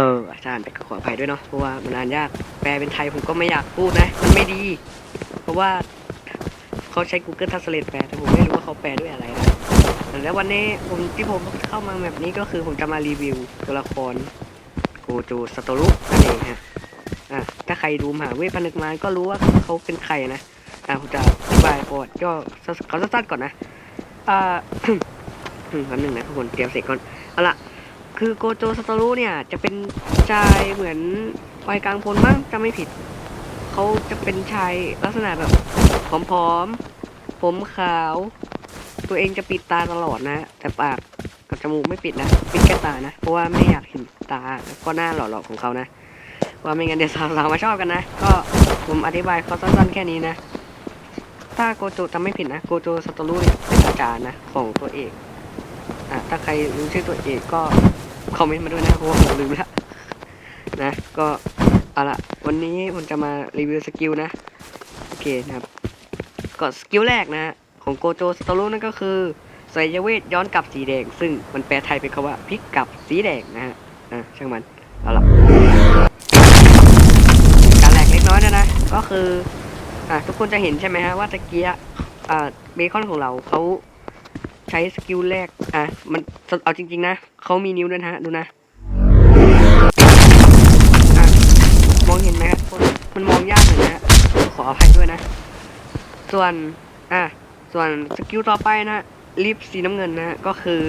เอออาจารย์แต่ก็ขออภัยด้วยเนาะเพราะว่ามันอ่านยากแปลเป็นไทยผมก็ไม่อยากพูดนะ มันไม่ดี เพราะว่าเขาใช้ Google Translate แปลแต่ผมไม่รู้ว่าเขาแปลด้วยอะไรนะแล้ววันนี้ผมที่ผมเข้ามาแบบนี้ก็คือผมจะมารีวิวตัวละครโกโจสโตรุนั่นเองฮะอะถ้าใครดูมหาเวทพนึกมาก็รู้ว่าเขาเป็นใครนะอะผมจะอธิบายประวัติย่อเขาสั้นๆก่อนนะอ่าอืมแป๊บหนึงนะทุกคนเตรียมเสร็จก่อนเอาละ คือโกโจสโตรุเนี่ย จะเป็นชายเหมือนวัยกลางคนมั้งจะไม่ผิด เขาจะเป็นชายลักษณะแบบผอมๆ ผมขาว ตัวเองจะปิดตาตลอดนะ แต่ปากกับจมูกไม่ปิดนะ ปิดแค่ตานะ เพราะว่าไม่อยากเห็นตาก็หน้าหล่อๆของเขานะ ว่าไม่งั้นเดี๋ยวสาวๆมาชอบกันนะ ก็ผมอธิบายเขาสั้นๆแค่นี้นะ ถ้าโกโจจำไม่ผิดนะ โกโจสโตรุเนี่ยเป็นอาจารย์นะของตัวเอกอะถ้าใครรู้ชื่อตัวเอกก็ คอมเมนต์มาด้วยนะเพราะว่าผมลืมแล้วนะก็เอาละวันนี้ผมจะมารีวิวสกิลนะโอเคนะครับก็สกิลแรกนะของโกโจสตโรนั่นก็คือสายเวทย้อนกลับสีแดง ซึ่งมันแปลไทยเป็นคำว่าพลิกกลับสีแดงนะฮะอะช่างมันเอาละการแหลกเล็กน้อยนะนะก็คืออะทุกคนจะเห็นใช่ไหมฮะว่าตะเกียอ่าเบคอนของเราเขา ใช้สกิลแรก อะ มันเอาจริง ๆ นะเขามีนิ้วด้วยนะฮะ ดูนะอะมองเห็นไหมครับคนมันมองยากหน่อยนะฮะขออภัยด้วยนะ ส่วน อะ ส่วนสกิลต่อไปนะลิฟสีน้ำเงินนะก็คือ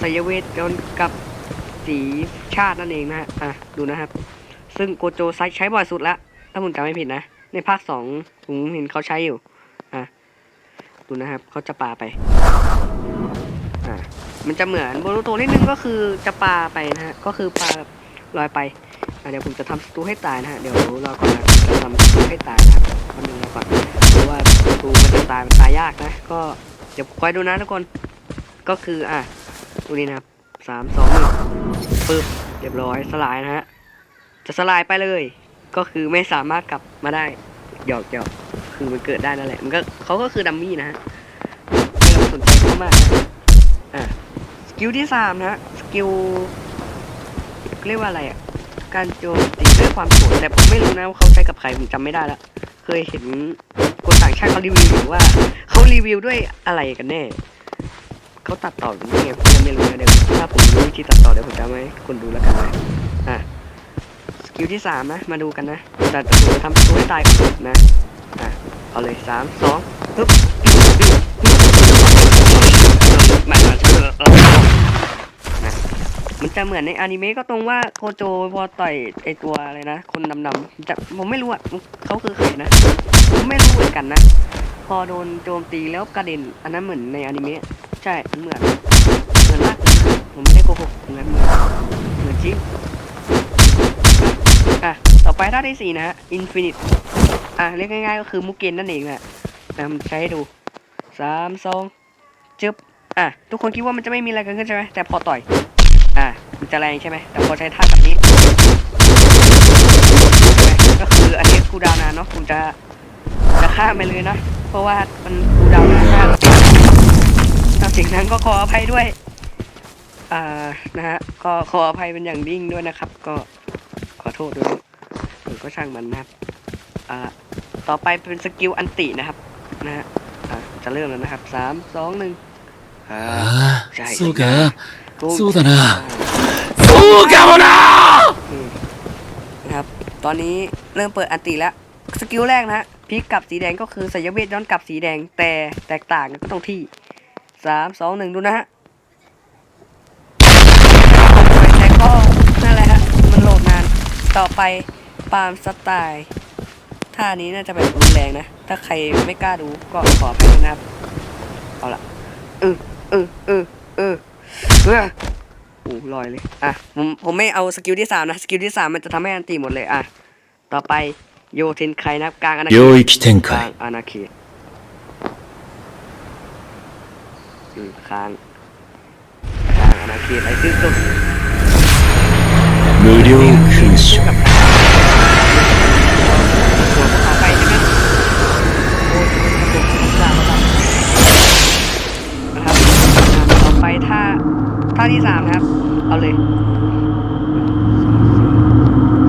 สายเวทย้อนกับสีชาตินั่นเองนะฮะ อะ ดูนะครับ ซึ่งโกโจไซใช้บ่อยสุดละ ถ้าผมจำไม่ผิดนะ ในภาคสองผมเห็นเขาใช้อยู่ อะ ดูนะครับ เขาจะปาไป มันจะเหมือนโบรูโตนิดนึงก็คือจะปลาไปนะฮะ ก็คือปลาแบบลอยไปเดี๋ยวผมจะทำสตูให้ตายนะฮะ เดี๋ยวรอก่อนนะจะทำสตูให้ตายนะครับแป๊บนึงรอก่อนเพราะว่าสตูมันจะตายมันตายยากนะ ก็เดี๋ยวคอยดูนะทุกคน ก็คืออะดูนี่นะครับสามสองหนึ่งปึ๊บเรียบร้อยสลายนะฮะ จะสลายไปเลย ก็คือไม่สามารถกลับมาได้หยอกหยอกคือมันเกิดได้นั่นแหละ มันก็เขาก็คือดัมมี่นะฮะไม่ต้องสนใจเขามากนะ กิลที่สามนะสกิลเรียกว่าอะไรอะ การโจมตีด้วยความโกรธแต่ผมไม่รู้นะว่าเขาใช้กับใครผมจำไม่ได้ละเคยเห็นคนต่างชาติเขารีวิวอยู่ว่าเขารีวิวด้วยอะไรกันแน่เขาตัดต่อหรือไงผมยังไม่รู้นะเดี๋ยวถ้าผมรู้วิธีตัดต่อเดี๋ยวผมจะมาให้คนดูแล้วกันนะอะสกิลที่สามนะมาดูกันนะต่แต่ผมจะทำสกิลให้ตายก่อนนะอะเอาเลยสามสองปึ๊บมันมันนะ มันจะเหมือนในอนิเมะก็ตรงว่าโคโจพอต่อยไอตัวอะไรนะ คนดำๆจะผมไม่รู้อะเขาคือใครนะ ผมไม่รู้เหมือนกันนะ พอโดนโจมตีแล้วกระเด็น อันนั้นเหมือนในอนิเมะใช่เหมือนเหมือนมากเลยผมไม่ได้โกหกเหมือนเหมือนเหมือนจริงอะต่อไปท่าที่สี่นะฮะอินฟินิตอะเรียกง่ายๆก็คือมุกเกนนั่นเองแหละนะผมใช้ให้ดูสามสองจึ๊บอะทุกคนคิดว่ามันจะไม่มีอะไรเกิดขึ้นใช่ไหมแต่พอต่อย อะมันจะแรงใช่ไหมแต่พอใช้ท่าแบบนี้ใช่ไหมก็คืออันนี้คูดาวน์นานเนาะผมจะจะข้ามไปเลยนะเพราะว่ามันคูดาวน์นานมากถ้าสิ่งนั้นก็ขออภัยด้วย อ่านะฮะก็ขออภัยเป็นอย่างยิ่งด้วยนะครับ ก็ขอโทษด้วยผมก็ช่างมันนะครับอ่าต่อไปเป็นสกิลอันตินะครับนะฮะจะเริ่มแล้วนะครับสามสองหนึ่ง あじゃああ、そうか。กู そうだな。 そうかもな อืมนะครับ ตอนนี้เริ่มเปิดอันติแล้ว สกิลแรกนะฮะพลิกกลับสีแดงก็คือสายเวทย้อนกลับสีแดง แต่แตกต่างกันก็ตรงที่สามสองหนึ่งดูนะฮะแต่ก็นั่นแหละฮะ มันโหลดนาน ต่อไปปาล์มสไตล์ท่านี้น่าจะแบบรุนแรงนะ ถ้าใครไม่กล้าดูก็ขอไปด้วยนะครับ เอาละเออ เออเออเออเออ โอ้ลอยเลย อ่ะ ผม ผมไม่เอาสกิลที่สามนะ สกิลที่สามมันจะทำให้อันตีหมดเลย อ่ะ ต่อไปโยเทนไคนะครับกลางอาณาเขต 领域展 กลาง 开。 อาณาเขตอืมค้างกลางอาณาเขตไอ้ซึ่งสุด 无料勲 คู่ ไปท่าท่าที่สามครับ เอาเลย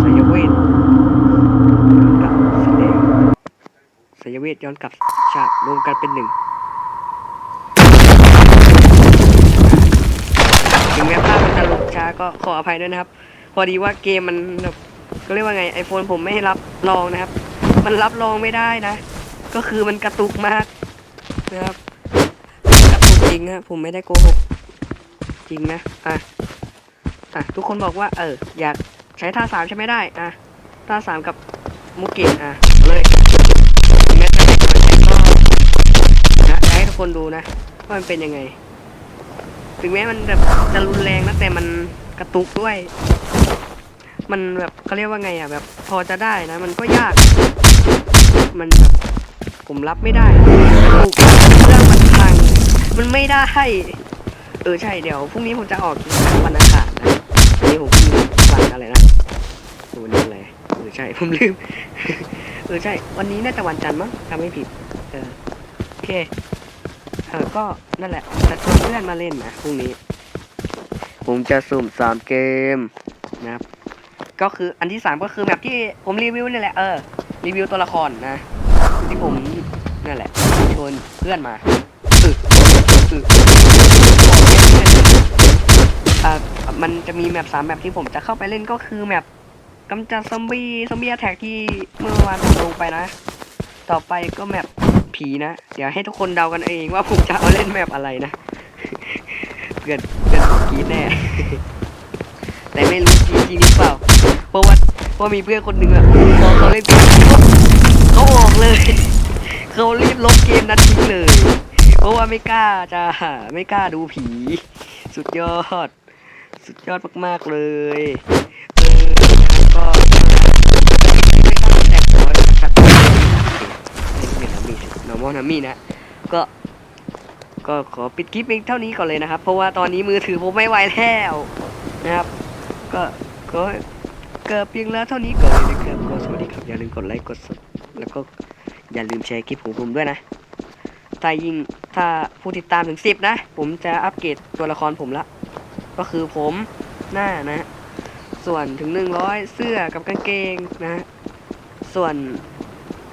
สยเวทกลับสเดงสยเวทย้อนกลับฉากรวมกันเป็นหนึ่งถึงแม้ภาพมันจะลงช้าก็ขออภัยด้วยนะครับ พอดีว่าเกมมันแบบก็เรียกว่าไงไอโฟนผมไม่รับรองนะครับ มันรับรองไม่ได้นะ ก็คือมันกระตุกมากนะครับ จริงนะผมไม่ได้โกหก จริงนะอะอะทุกคนบอกว่า เออ อยากใช้ท่าสามใช่ไหมได้ อะ ท่าสามกับมุกเกนอะเลยแม้จะไม่สนใจก็นะจะให้ทุกคนดูนะว่ามันเป็นยังไง ถึงแม้มันแบบจะรุนแรงนะแต่มันกระตุกด้วย มันแบบเขาเรียกว่าไงอะ แบบพอจะได้นะ มันก็ยาก มันแบบผมรับไม่ได้กระตุก มันไม่ได้ เออใช่เดี๋ยวพรุ่งนี้ผมจะออกวันอังคารนะวันนี้ผมเพิ่งวันอะไรนะโอ้วันนี้อะไรเออใช่ผมลืม เออใช่ วันนี้น่าจะวันจันทร์มั้งจำไม่ผิด เออโอเค เออก็นั่นแหละจะชวนเพื่อนมาเล่นนะพรุ่งนี้ ผมจะสุ่มสามเกมนะครับก็คืออันที่สามก็คือแบบที่ผมรีวิวนี่แหละเออรีวิวตัวละครนะที่ผมนั่นแหละชวนเพื่อนมาอึอึอึอ่า มันจะมีแมปสามแมปที่ผมจะเข้าไปเล่นก็คือแมปกำจัดซอมบี้ซอมบี้แท็กที่เมื่อวานผมลงไปนะ ต่อไปก็แมปผีนะ เดี๋ยวให้ทุกคนเดากันเองว่าผมจะเอาเล่นแมปอะไรนะเกินเกินกรีดแน่ แต่ไม่รู้จริงจริงหรือเปล่า เพราะว่าเพราะมีเพื่อนคนหนึ่งอะพอเขาเล่นเกมเขาออกเลยเขารีบลบเกมนั้นทิ้งเลย เพราะว่าไม่กล้าจะไม่กล้าดูผี สุดยอด สุดยอดมาก ๆ เลยเออแล้วก็ไม่ต้องแตกหัวนะครับเล่นนามี normal นามีนะ ก็ ก็ขอปิดคลิปเพียงเท่านี้ก่อนเลยนะครับ เพราะว่าตอนนี้มือถือผมไม่ไหวแล้วนะครับ ก็ก็เกิดเพียงแล้วเท่านี้ก่อนเลยนะครับก็สวัสดีครับอย่าลืมกดไลค์กดแล้วก็อย่าลืมแชร์คลิปของผมด้วยนะ ถ้ายิ่งถ้าผู้ติดตามถึงสิบนะ ผมจะอัปเกรดตัวละครผมละ ก็คือผมหน้านะ ส่วนถึงหนึ่งร้อยเสื้อกับกางเกงนะ ส่วน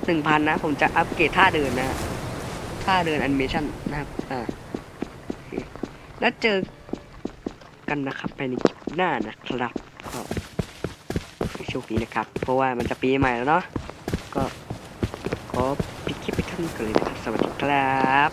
หนึ่งพันนะ ผมจะอัปเกรดท่าเดินนะท่าเดินแอนิเมชันนะครับอ่าแล้วเจอกันนะครับไปในคลิปหน้านะครับก็โชคดีนะครับ เพราะว่ามันจะปีใหม่แล้วเนาะก็ขอปิดคลิปไปเท่านี้ก่อนเลยนะครับ สวัสดีครับ